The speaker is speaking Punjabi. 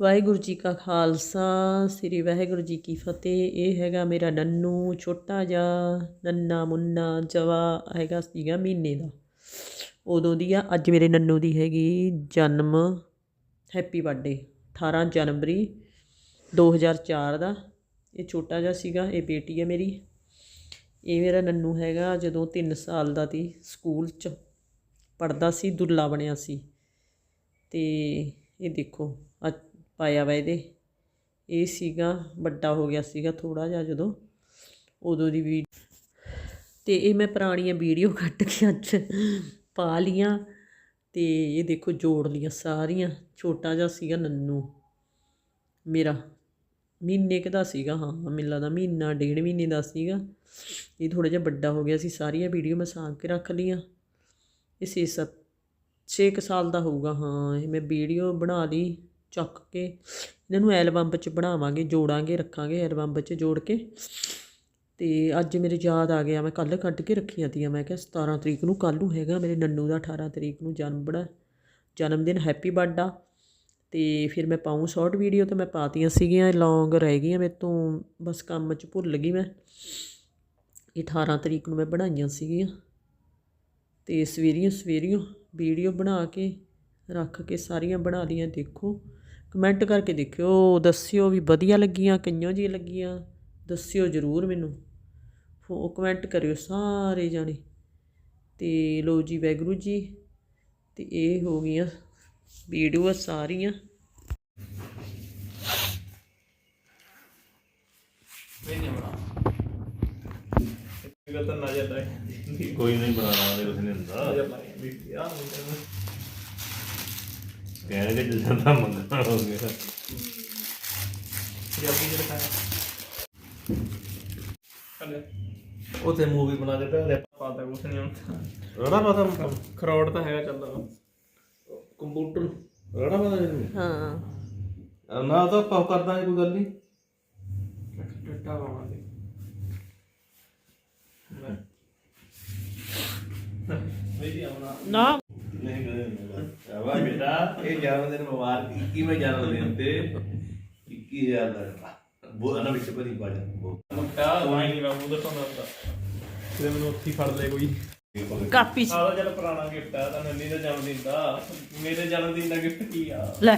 ਵਾਹਿਗੁਰੂ ਜੀ ਕਾ ਖਾਲਸਾ, ਸ੍ਰੀ ਵਾਹਿਗੁਰੂ ਜੀ ਕੀ ਫਤਿਹ। ਇਹ ਹੈਗਾ ਮੇਰਾ ਨੰਨੂ, ਛੋਟਾ ਜਿਹਾ ਨੰਨਾ ਮੁੰਨਾ ਜਵਾ ਹੈਗਾ ਸੀਗਾ ਮਹੀਨੇ ਦਾ। ਉਦੋਂ ਦੀ ਆ, ਅੱਜ ਮੇਰੇ ਨੰਨੂ ਦੀ ਹੈਗੀ ਜਨਮ ਹੈਪੀ ਬਰਥਡੇ 18 ਜਨਵਰੀ 2004 ਦਾ। ਇਹ ਛੋਟਾ ਜਿਹਾ ਸੀਗਾ, ਇਹ ਬੇਟੀ ਹੈ ਮੇਰੀ। ਇਹ ਮੇਰਾ ਨੰਨੂ ਹੈਗਾ ਜਦੋਂ 3 ਸਾਲ ਦਾ ਸੀ, ਸਕੂਲ 'ਚ ਪੜਦਾ ਸੀ, ਦੁੱਲਾ ਬਣਿਆ ਸੀ। ਤੇ ਇਹ ਦੇਖੋ, ਅੱਜ ਪਾਇਆ ਵਾ ਇਹਦੇ। ਇਹ ਸੀਗਾ, ਵੱਡਾ ਹੋ ਗਿਆ ਸੀਗਾ ਥੋੜਾ ਜਿਹਾ ਜਦੋਂ, ਉਦੋਂ ਦੀ ਵੀ ਤੇ ਇਹ ਮੈਂ ਪੁਰਾਣੀਆਂ ਵੀਡੀਓ ਕੱਟ ਕੇ ਅੱਜ ਪਾ ਲੀਆਂ ਤੇ ਇਹ ਦੇਖੋ ਜੋੜ ਲੀਆਂ ਸਾਰੀਆਂ, ਛੋਟਾ ਜਿਹਾ ਸੀਗਾ ਨੰਨੂ। ਮੇਰਾ, ਮਹੀਨੇ ਕੁ ਦਾ ਸੀਗਾ, ਹਾਂ, ਮੈਨੂੰ ਲੱਗਦਾ ਮਹੀਨਾ, ਡੇਢ ਮਹੀਨੇ ਦਾ ਸੀਗਾ। ਇਹ ਥੋੜਾ ਜਿਹਾ ਵੱਡਾ ਹੋ ਗਿਆ ਸੀ, ਸਾਰੀਆਂ ਵੀਡੀਓ ਮੈਂ ਸਾਂਭ ਕੇ ਰੱਖ ਲੀਆਂ ਇਹ ਛੇ ਸੱਤ, ਛੇ ਕੁ ਸਾਲ ਦਾ ਹੋਊਗਾ, ਹਾਂ, ਇਹ ਮੈਂ ਵੀਡੀਓ ਬਣਾ ਲਈ। ਚੱਕ ਕੇ ਇਹਨਾਂ ਨੂੰ ਐਲਬਮ ਵਿੱਚ ਬਣਾਵਾਂਗੇ, ਜੋੜਾਂਗੇ, ਰੱਖਾਂਗੇ ਐਲਬਮ ਵਿੱਚ ਜੋੜ ਕੇ। ਤੇ ਅੱਜ ਮੇਰੇ ਯਾਦ ਆ ਗਿਆ, ਮੈਂ ਕੱਲ ਕੱਢ ਕੇ ਰੱਖੀਆਂ ਤੀਆਂ, ਮੈਂ ਕਿਹਾ 17 ਤਰੀਕ ਨੂੰ ਕੱਲ੍ਹ ਨੂੰ ਹੈਗਾ, ਮੇਰੇ ਨੰਨੂ ਦਾ 18 ਤਰੀਕ ਨੂੰ ਜਨਮ ਬੜਾ, ਜਨਮ ਦਿਨ ਹੈਪੀ ਬਰਥਡਾ ਤੇ ਫਿਰ ਮੈਂ ਪਾਉਂ ਸ਼ਾਰਟ ਵੀਡੀਓ ਤਾਂ ਮੈਂ ਪਾਤੀਆਂ ਸੀਗੀਆਂ ਲੌਂਗ ਰਹਿ ਗਈਆਂ ਮੇਰੇ ਤੋਂ, ਬਸ ਕੰਮ 'ਚ ਭੁੱਲ ਗਈ ਮੈਂ। ਇਹ 18 ਤਰੀਕ ਨੂੰ ਮੈਂ ਬਣਾਈਆਂ ਸੀਗੀਆਂ। ਤੇ ਸਵੇਰੀਆਂ ਸਵੇਰੀਆਂ ਵੀਡੀਓ ਬਣਾ ਕੇ ਰੱਖ ਕੇ ਸਾਰੀਆਂ ਬਣਾ ਲਈਆਂ ਦੇਖੋ। ਕਮੈਂਟ ਕਰਕੇ ਦੇਖਿਓ ਦੱਸਿਓ ਵੀ ਵਧੀਆ ਲੱਗੀਆਂ ਕਿੰਨੋ ਜੀ ਲੱਗੀਆਂ। ਦੱਸਿਓ ਜ਼ਰੂਰ ਮੈਨੂੰ। ਫੋ ਕਮੈਂਟ ਕਰਿਓ ਸਾਰੇ ਜਾਣੇ। ਤੇ ਲੋ ਜੀ ਵੈਗਰੂ ਜੀ ਤੇ ਇਹ ਹੋ ਗਈਆਂ ਵੀਡੀਓ ਸਾਰੀਆਂ। ਗੱਲ ਤਾਂ ਨਾ ਜਾਂਦਾ। ਕੋਈ ਨਹੀਂ ਬਣਾਉਣਾ ਦੇ ਉਸ ਨੇ ਹੁੰਦਾ। ਕਹਿਣਗੇ ਜਦੋਂ ਦਾ ਮੰਗਣਾ ਹੋ ਗਿਆ। ਜਲਦੀ ਜਿਹੜਾ ਖਾਇਆ ਹਲੇ। ਉਥੇ ਮੂਵੀ ਬਣਾ ਕੇ ਪਿਆ ਦੇ ਪਤਾ ਕੁਛ ਨਹੀਂ ਹੁੰਦਾ। ਰੜਾ ਪਤਾ ਖਰੋੜ ਤਾਂ ਹੈਗਾ ਚੱਲਦਾ। ਕੰਪਿਊਟਰ। ਰੜਾ ਪਤਾ ਨਹੀਂ ਹਾਂ। ਨਾ ਤਾਂ ਪਾਉ ਕਰਦਾ ਕੋਈ ਗੱਲ ਨਹੀਂ ਟੱਟਾ ਪਾਵਾਂਗੇ। ਮੇਰੀ ਆਉਣਾ ਨਾ। ਨਹੀਂ ਬੇਟਾ ਇਹ ਜਨਮ ਦਿਨ ਮੁਬਾਰਕ 21ਵੇਂ ਜਨਮ ਦਿਨ ਤੇ 21000 ਦਾ ਬੋ ਅਨਾ ਵਿੱਚ ਭਰੀ ਪਾ ਜਾ ਬੋ ਮੁੱਟਾ ਵਾਈ ਨਹੀਂ ਮੈਂ ਮੂੰਹ ਤੋਂ ਹੁੰਦਾ। ਕਿਤੇ ਮੈਨੂੰ ਉੱਥੇ ਹੀ ਫੜ ਲੈ ਕੋਈ। ਕਾਪੀ ਚ। ਆਹ ਜਿਹੜਾ ਪੁਰਾਣਾ ਗਿਫਟ ਆ ਤਾਂ ਨੰਨੀ ਦਾ ਜਨਮ ਦਿਨ ਦਾ। ਮੇਰੇ ਜਨਮ ਦਿਨ ਦਾ ਗਿਫਟ ਕੀ ਆ? ਲੈ।